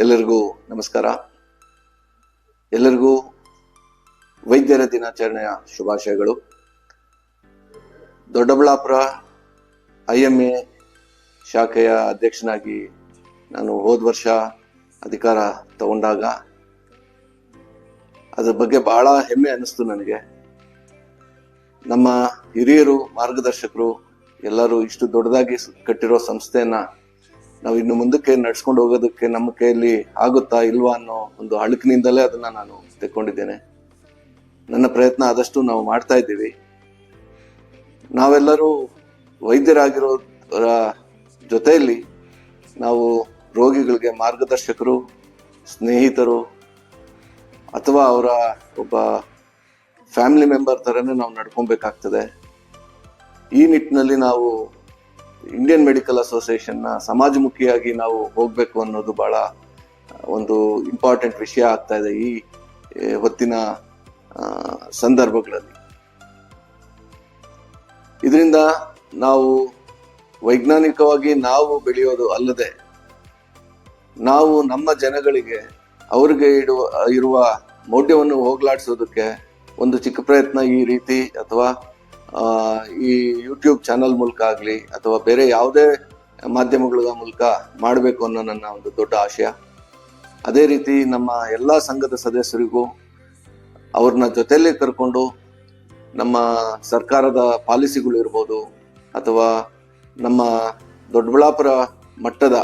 ಎಲ್ಲರಿಗೂ ನಮಸ್ಕಾರ. ಎಲ್ಲರಿಗೂ ವೈದ್ಯರ ದಿನಾಚರಣೆಯ ಶುಭಾಶಯಗಳು. ದೊಡ್ಡಬಳ್ಳಾಪುರ ಐ ಎಂ ಎ ಶಾಖೆಯ ಅಧ್ಯಕ್ಷನಾಗಿ ನಾನು ಹೋದ ವರ್ಷ ಅಧಿಕಾರ ತಗೊಂಡಾಗ ಅದ್ರ ಬಗ್ಗೆ ಬಹಳ ಹೆಮ್ಮೆ ಅನ್ನಿಸ್ತು ನನಗೆ. ನಮ್ಮ ಹಿರಿಯರು ಮಾರ್ಗದರ್ಶಕರು ಎಲ್ಲರೂ ಇಷ್ಟು ದೊಡ್ಡದಾಗಿ ಕಟ್ಟಿರೋ ಸಂಸ್ಥೆಯನ್ನ ನಾವು ಇನ್ನು ಮುಂದಕ್ಕೆ ನಡ್ಸ್ಕೊಂಡು ಹೋಗೋದಕ್ಕೆ ನಮ್ಮ ಕೈಯಲ್ಲಿ ಆಗುತ್ತಾ ಇಲ್ವಾ ಅನ್ನೋ ಒಂದು ಅಳುಕಿನಿಂದಲೇ ಅದನ್ನ ನಾನು ತೆಕ್ಕೊಂಡಿದ್ದೇನೆ. ನನ್ನ ಪ್ರಯತ್ನ ಆದಷ್ಟು ನಾವು ಮಾಡ್ತಾ ಇದ್ದೀವಿ. ನಾವೆಲ್ಲರೂ ವೈದ್ಯರಾಗಿರೋರ ಜೊತೆಯಲ್ಲಿ ನಾವು ರೋಗಿಗಳಿಗೆ ಮಾರ್ಗದರ್ಶಕರು, ಸ್ನೇಹಿತರು ಅಥವಾ ಅವರ ಒಬ್ಬ ಫ್ಯಾಮಿಲಿ ಮೆಂಬರ್ ಥರನೇ ನಾವು ನಡ್ಕೊಬೇಕಾಗ್ತದೆ. ಈ ನಿಟ್ಟಿನಲ್ಲಿ ನಾವು ಇಂಡಿಯನ್ ಮೆಡಿಕಲ್ ಅಸೋಸಿಯೇಷನ್ನ ಸಮಾಜಮುಖಿಯಾಗಿ ನಾವು ಹೋಗಬೇಕು ಅನ್ನೋದು ಬಹಳ ಒಂದು ಇಂಪಾರ್ಟೆಂಟ್ ವಿಷಯ ಆಗ್ತಾ ಇದೆ ಈ ಹೊತ್ತಿನ ಸಂದರ್ಭಗಳಲ್ಲಿ. ಇದರಿಂದ ನಾವು ವೈಜ್ಞಾನಿಕವಾಗಿ ನಾವು ಬೆಳೆಯೋದು ಅಲ್ಲದೆ, ನಾವು ನಮ್ಮ ಜನಗಳಿಗೆ ಅವ್ರಿಗೆ ಇಡುವ, ಇರುವ ಮೌಢ್ಯವನ್ನು ಹೋಗ್ಲಾಡಿಸೋದಕ್ಕೆ ಒಂದು ಚಿಕ್ಕ ಪ್ರಯತ್ನ ಈ ರೀತಿ ಅಥವಾ ಈ ಯೂಟ್ಯೂಬ್ ಚಾನಲ್ ಮೂಲಕ ಆಗಲಿ ಅಥವಾ ಬೇರೆ ಯಾವುದೇ ಮಾಧ್ಯಮಗಳ ಮೂಲಕ ಮಾಡಬೇಕು ಅನ್ನೋ ನನ್ನ ಒಂದು ದೊಡ್ಡ ಆಶಯ. ಅದೇ ರೀತಿ ನಮ್ಮ ಎಲ್ಲ ಸಂಘದ ಸದಸ್ಯರಿಗೂ ಅವ್ರನ್ನ ಜೊತೆಯಲ್ಲೇ ಕರ್ಕೊಂಡು ನಮ್ಮ ಸರ್ಕಾರದ ಪಾಲಿಸಿಗಳು ಇರ್ಬೋದು ಅಥವಾ ನಮ್ಮ ದೊಡ್ಡಬಳ್ಳಾಪುರ ಮಟ್ಟದ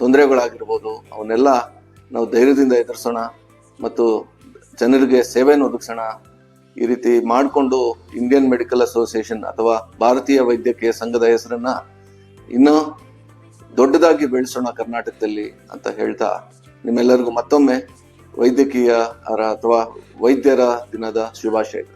ತೊಂದರೆಗಳಾಗಿರ್ಬೋದು, ಅವನ್ನೆಲ್ಲ ನಾವು ಧೈರ್ಯದಿಂದ ಎದುರಿಸೋಣ ಮತ್ತು ಜನರಿಗೆ ಸೇವೆಯನ್ನು ಒದಗಿಸೋಣ ಈ ರೀತಿ ಮಾಡಿಕೊಂಡು ಇಂಡಿಯನ್ ಮೆಡಿಕಲ್ ಅಸೋಸಿಯೇಷನ್ ಅಥವಾ ಭಾರತೀಯ ವೈದ್ಯಕೀಯ ಸಂಘದ ಹೆಸರನ್ನ ಇನ್ನೂ ದೊಡ್ಡದಾಗಿ ಬೆಳೆಸೋಣ ಕರ್ನಾಟಕದಲ್ಲಿ ಅಂತ ಹೇಳ್ತಾ ನಿಮ್ಮೆಲ್ಲರಿಗೂ ಮತ್ತೊಮ್ಮೆ ವೈದ್ಯಕೀಯ ಅಥವಾ ವೈದ್ಯರ ದಿನದ ಶುಭಾಶಯಗಳು.